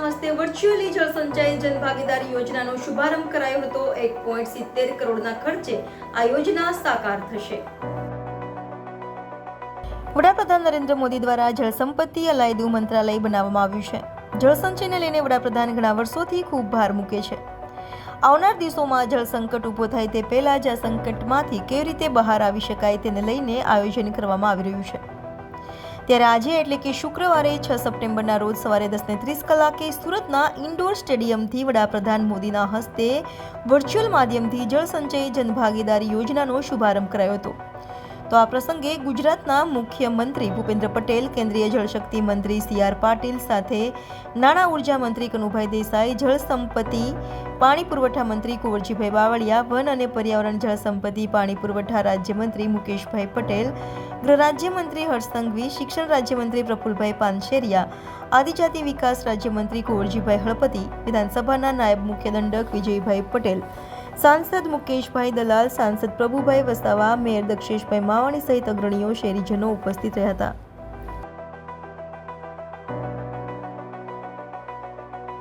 Virtually જળ સંચય જનભાગીદારી યોજનાનો શુભારંભ કરાયો હતો. એક પોઈન્ટ સિત્તેર કરોડના ખર્ચે આ યોજના સાકાર થશે. વડાપ્રધાન નરેન્દ્ર મોદી દ્વારા જળ સંપત્તિ અલાયદું મંત્રાલય બનાવવામાં આવ્યું છે. જળસંચયને લઈને વડાપ્રધાન ઘણા વર્ષોથી ખૂબ ભાર મૂકે છે. આવનાર દિવસોમાં જળ સંકટ ઊભો થાય તે પહેલા જ આ સંકટમાંથી કેવી રીતે બહાર આવી શકાય તેને લઈને આયોજન કરવામાં આવી રહ્યું છે. ત્યારે આજે એટલે કે શુક્રવારે છ સપ્ટેમ્બરના રોજ સવારે દસને ત્રીસ કલાકે સુરતના ઇન્ડોર સ્ટેડિયમથી વડાપ્રધાન મોદીના હસ્તે વર્ચ્યુઅલ માધ્યમથી જળ સંચય જનભાગીદારી યોજનાનો શુભારંભ કરાયો હતો. તો આ પ્રસંગે ગુજરાતના મુખ્યમંત્રી ભૂપેન્દ્ર પટેલ, કેન્દ્રીય જળશક્તિ મંત્રી સી આર પાટીલ સાથે નાણાં ઊર્જા મંત્રી કનુભાઈ દેસાઈ, જળ સંપત્તિ, પાણી પુરવઠા મંત્રી કુંવરજીભાઈ બાવળિયા, વન અને પર્યાવરણ જળ સંપત્તિ, પાણી પુરવઠા રાજ્યમંત્રી મુકેશભાઈ પટેલ, ગૃહ રાજ્યમંત્રી હર્ષ શિક્ષણ રાજ્યમંત્રી પ્રફુલભાઈ પાનશેરિયા, આદિજાતિ વિકાસ રાજ્યમંત્રી કુંવરજીભાઈ હળપતિ, વિધાનસભાના નાયબ મુખ્ય દંડક વિજયભાઈ પટેલ સાંસદ મુકેશભાઈ દલાલ, સાંસદ પ્રભુભાઈ વસાવા, મેયર દક્ષેશભાઈ માવાણી સહિત અગ્રણીઓ શહેરીજનો ઉપસ્થિત રહ્યા હતા.